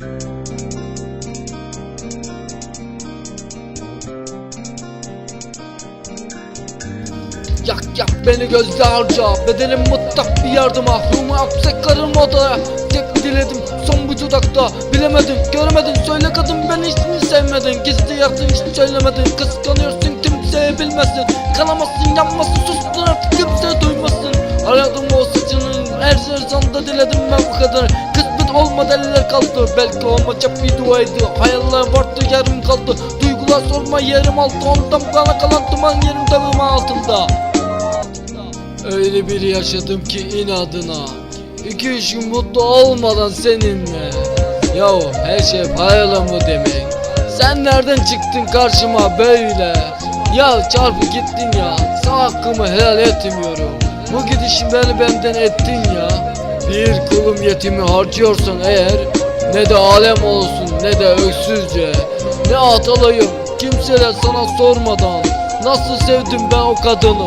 Yak yak beni gözle harca. Bedenim mutlak bir yardım. Mahrumu hapse karım odaya Tek diledim son bu dudakta. Bilemedin göremedin. Söyle kadın ben hiç mi sevmedin? Gizli yaptın hiç söylemedin. Kıskanıyorsun kimseye bilmesin. Kanamazsın yanmasın sustun artık kimse duymasın. Aradım o saçının her zanda diledim ben bu kadar. Kısmet olmadı eller kaldı. Belki olmayacak bir duaydı Hayaller vardı yarım kaldı. Duygular sorma yerim altı. Ondan bana kalan duman yerim dalım altında. Öyle bir yaşadım ki inadına. İki üç gün mutlu olmadan seninle. Yahu her şey parayla mı demek? Sen nereden çıktın karşıma böyle? Ya çarpı gittin ya. Sana hakkımı helal etmiyorum. Bu gidişin beni benden ettin ya Bir kulum yetimi harcıyorsan eğer Ne de alem olsun ne de öksüzce Ne atalayım kimseler sana sormadan Nasıl sevdim ben o kadını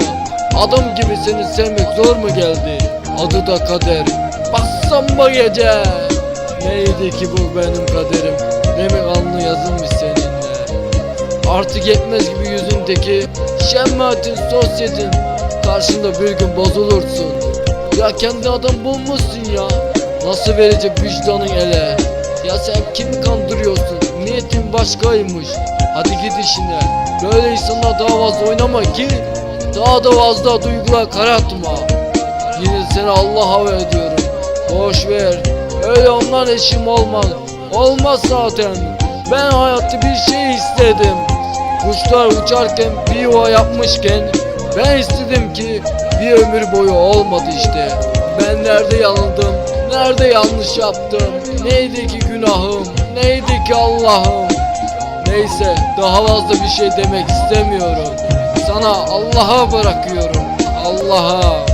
Adam gibi seni sevmek zor mu geldi? Adı da kader. Bassam bu gece. Neydi ki bu benim kaderim? Demek alnı yazılmış seninle. Artık yetmez gibi yüzündeki şemmatin sosyetin. Karşında bir gün bozulursun. Ya kendi adam bulmuşsun ya. Nasıl verecek vicdanın ele? Ya sen kimi kandırıyorsun? Niyetin başkaymış. Hadi git işine. Böyle insanlar daha fazla oynama ki daha da fazla duygular karartma. Yine seni Allah'a havale ediyorum. Boş ver. Öyle onlar eşim olmaz. Olmaz zaten. Ben hayatta bir şey istedim. Kuşlar uçarken bir yuva yapmışken ben istedim ki bir ömür boyu olmadı işte. Ben nerede yanıldım? Nerede yanlış yaptım? Neydi ki günahım? Neydi ki Allah'ım? Neyse daha fazla bir şey demek istemiyorum. Sana Allah'a bırakıyorum. Allah'a.